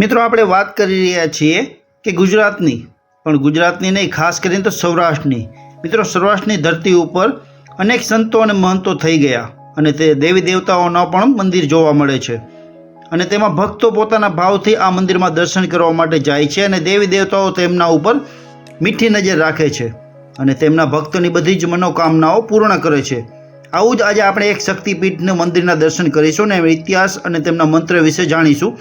મિત્રો, આપણે વાત કરી રહ્યા છીએ કે ગુજરાતની, પણ ગુજરાતની નહીં, ખાસ કરીને તો સૌરાષ્ટ્રની. મિત્રો, સૌરાષ્ટ્રની ધરતી ઉપર અનેક સંતો અને મહંતો થઈ ગયા અને તે દેવી દેવતાઓના પણ મંદિર જોવા મળે છે. અને તેમાં ભક્તો પોતાના ભાવથી આ મંદિરમાં દર્શન કરવા માટે જાય છે અને દેવી દેવતાઓ તેમના ઉપર મીઠી નજર રાખે છે અને તેમના ભક્તોની બધી જ મનોકામનાઓ પૂર્ણ કરે છે. આવું જ આજે આપણે એક શક્તિપીઠને મંદિરના દર્શન કરીશું અને ઇતિહાસ અને તેમના મંત્ર વિશે જાણીશું.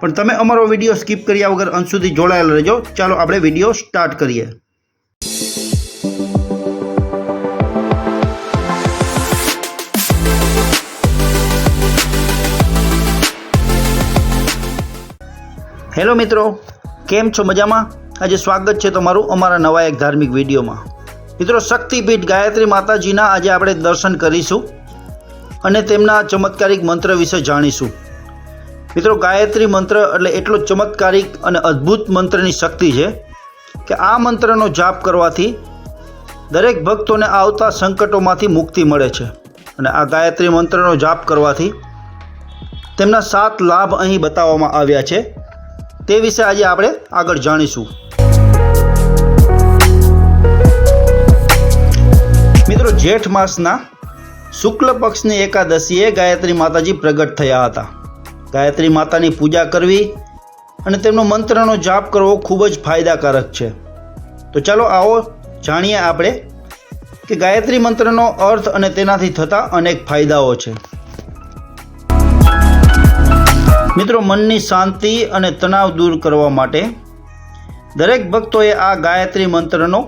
પણ તમે અમારો વીડિયો સ્કીપ કર્યા વગર અંત સુધી જોડાયેલા રહેજો. ચાલો આપણે વીડિયો સ્ટાર્ટ કરીએ. હેલો મિત્રો, કેમ છો મજામાં? આજે સ્વાગત છે તમારું અમારા નવા એક ધાર્મિક વિડીયોમાં. મિત્રો, શક્તિપીઠ ગાયત્રી માતાજીના આજે આપણે દર્શન કરીશું અને તેમના ચમત્કારિક મંત્ર વિશે જાણીશું. મિત્રો, ગાયત્રી મંત્ર એટલે એટલો ચમત્કારિક અને અદ્ભુત મંત્રની શક્તિ છે કે આ મંત્રનો જાપ કરવાથી દરેક ભક્તોને આવતા સંકટોમાંથી મુક્તિ મળે છે. અને આ ગાયત્રી મંત્રનો જાપ કરવાથી તેમના સાત લાભ અહીં બતાવવામાં આવ્યા છે. તે વિશે આજે આપણે આગળ જાણીશું. મિત્રો, જેઠ માસના શુક્લ પક્ષની એકાદશીએ ગાયત્રી માતાજી પ્રગટ થયા હતા. ગાયત્રી માતાની પૂજા કરવી અને તેમનો મંત્રનો જાપ કરવો ખૂબ જ ફાયદાકારક છે. તો ચાલો આવો જાણીએ આપણે કે ગાયત્રી મંત્રનો અર્થ અને તેનાથી થતા અનેક ફાયદાઓ છે. મિત્રો, મનની શાંતિ અને તણાવ દૂર કરવા માટે દરેક ભક્તોએ આ ગાયત્રી મંત્રનો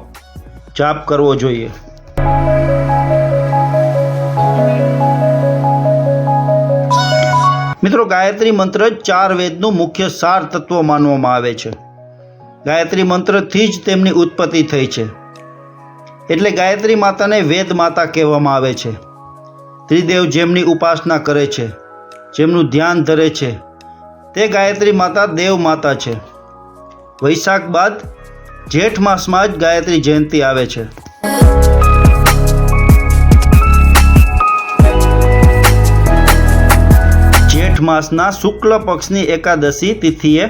જાપ કરવો જોઈએ. મિત્રો, ગાયત્રી મંત્ર ચાર વેદનું મુખ્ય સાર તત્વ માનવામાં આવે છે. ગાયત્રી મંત્રથી જ તેમની ઉત્પત્તિ થઈ છે. એટલે ગાયત્રી માતાને વેદ માતા કહેવામાં આવે છે. ત્રિદેવ જેમની ઉપાસના કરે છે, જેમનું ધ્યાન ધરે છે, તે ગાયત્રી માતા દેવ માતા છે. વૈશાખ બાદ જેઠ માસમાં જ ગાયત્રી જયંતિ આવે છે. જેઠ માસના શુક્લ પક્ષની એકાદશી તિથિએ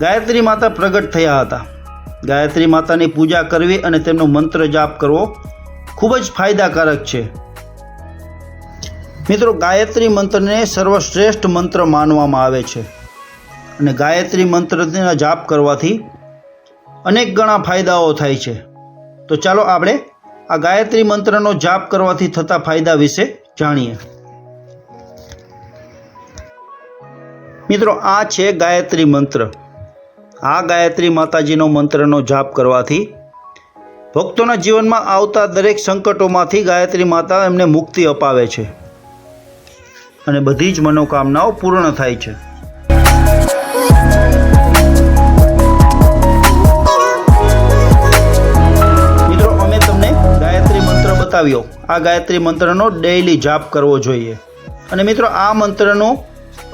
ગાયત્રી માતા પ્રગટ થયા હતા. ગાયત્રી માતાની પૂજા કરવી અને તેમનો મંત્ર જાપ કરવો ખૂબ જ ફાયદાકારક છે. મિત્રો, ગાયત્રી મંત્રને સર્વશ્રેષ્ઠ મંત્ર માનવામાં આવે છે અને ગાયત્રી મંત્રના જાપ કરવાથી અનેક ગણા ફાયદાઓ થાય છે. તો ચાલો આપણે આ ગાયત્રી મંત્રનો જાપ કરવાથી થતા ફાયદા વિશે જાણીએ. મિત્રો, આ છે ગાયત્રી મંત્ર. આ ગાયત્રી માતાજીનો મંત્રનો જાપ કરવાથી ભક્તોના જીવનમાં આવતા દરેક સંકટોમાંથી ગાયત્રી માતા એમને મુક્તિ અપાવે છે અને બધી જ મનોકામનાઓ પૂર્ણ થાય છે. મિત્રો, અમે તમને ગાયત્રી મંત્ર બતાવ્યો. આ ગાયત્રી મંત્રનો ડેઈલી જાપ કરવો જોઈએ. અને મિત્રો, આ મંત્રનો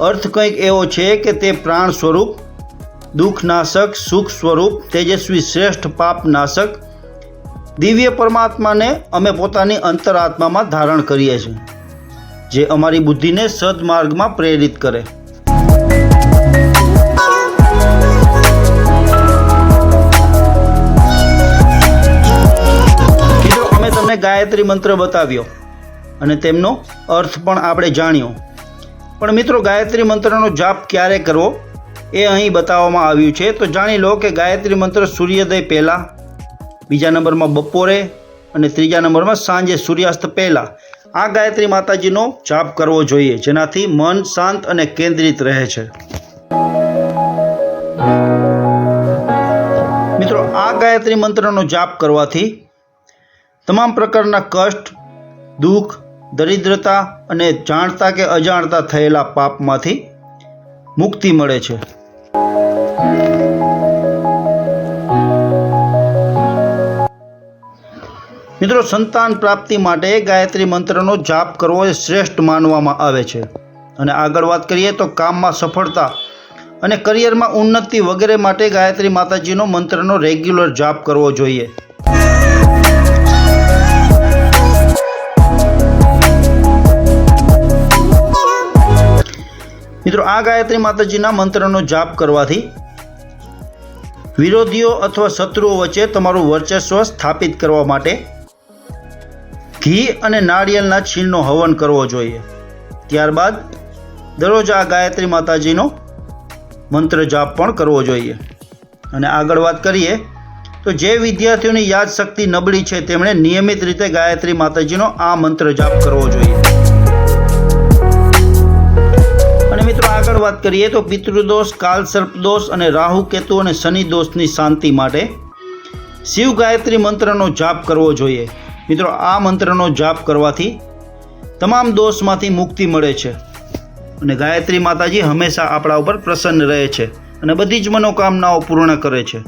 અર્થ કંઈક એવો છે કે તે પ્રાણ સ્વરૂપ, દુઃખનાશક, સુખ સ્વરૂપ, તેજસ્વી શ્રેષ્ઠ પાપનાશક, દિવ્ય પરમાત્માને અમે પોતાની અંતરાત્મામાં ધારણ કરીએ છીએ, જે અમારી બુદ્ધિને સદમાર્ગમાં પ્રેરિત કરે. અમે તમને ગાયત્રી મંત્ર બતાવ્યો અને તેમનો અર્થ પણ આપણે જાણ્યો. પણ મિત્રો, ગાયત્રી મંત્રનો જાપ ક્યારે કરવો એ અહીં બતાવવામાં આવ્યું છે. તો જાણી લો કે ગાયત્રી મંત્ર સૂર્યોદય પહેલાં, બીજા નંબરમાં બપોરે અને ત્રીજા નંબરમાં સાંજે સૂર્યાસ્ત પહેલાં. આ ગાયત્રી માતાજીનો જાપ કરવો જોઈએ, જેનાથી મન શાંત અને કેન્દ્રિત રહે છે. મિત્રો, આ ગાયત્રી મંત્રનો જાપ કરવાથી તમામ પ્રકારના કષ્ટ, દુઃખ દરિદ્રતા અને જાણતા કે અજાણતા થયેલા પાપમાંથી મુક્તિ મળે છે. મિત્રો, સંતાન પ્રાપ્તિ માટે ગાયત્રી મંત્રનો જાપ કરવો એ શ્રેષ્ઠ માનવામાં આવે છે. અને આગળ વાત કરીએ તો કામમાં સફળતા અને કરિયરમાં ઉન્નતિ વગેરે માટે ગાયત્રી માતાજીનો મંત્રનો રેગ્યુલર જાપ કરવો જોઈએ. મિત્રો, આ ગાયત્રી માતાજીના મંત્રનો જાપ કરવાથી વિરોધીઓ અથવા શત્રુઓ વચ્ચે તમારું વર્ચસ્વ સ્થાપિત કરવા માટે ઘી અને નાળિયેરના છીણનો હવન કરવો જોઈએ. ત્યારબાદ દરરોજ આ ગાયત્રી માતાજીનો મંત્ર જાપ પણ કરવો જોઈએ. અને આગળ વાત કરીએ, તો જે વિદ્યાર્થીઓની યાદશક્તિ નબળી છે, તેમણે નિયમિત રીતે ગાયત્રી માતાજીનો આ મંત્ર જાપ કરવો જોઈએ. આગળ વાત કરીએ તો પિતૃદોષ દોષ અને રાહુ કેતુ અને શનિ શાંતિ માટે શિવ ગાયત્રી મંત્રનો જાપ કરવો જોઈએ. મિત્રો, આ મંત્રનો જાપ કરવાથી તમામ દોષમાંથી મુક્તિ મળે છે અને ગાયત્રી માતાજી હંમેશા આપણા ઉપર પ્રસન્ન રહે છે અને બધી જ મનોકામનાઓ પૂર્ણ કરે છે.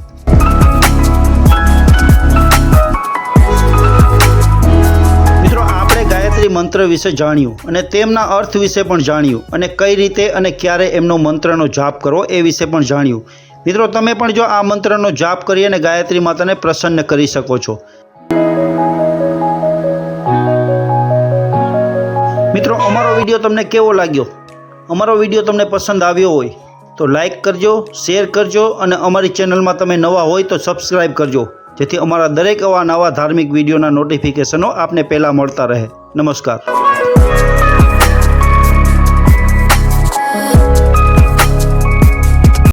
મંત્ર વિશે જાણ્યું અને તેમના અર્થ વિશે પણ જાણ્યું અને કઈ રીતે અને ક્યારે એમનો મંત્રનો જાપ કરવો એ વિશે પણ જાણ્યું. મિત્રો, તમે પણ જો આ મંત્રનો જાપ કરી અને ગાયત્રી માતાને પ્રસન્ન કરી શકો છો. મિત્રો, અમારો વીડિયો તમને કેવો લાગ્યો? અમારો વીડિયો તમને પસંદ આવ્યો હોય, તો લાઈક કરજો, શેર કરજો અને અમારી ચેનલમાં તમે નવા હોય તો સબસ્ક્રાઈબ કરજો. જેથી અમારા દરેક આવા નવા ધાર્મિક વિડીયોના નોટિફિકેશનો આપને પહેલાં મળતા રહે. નમસ્કાર.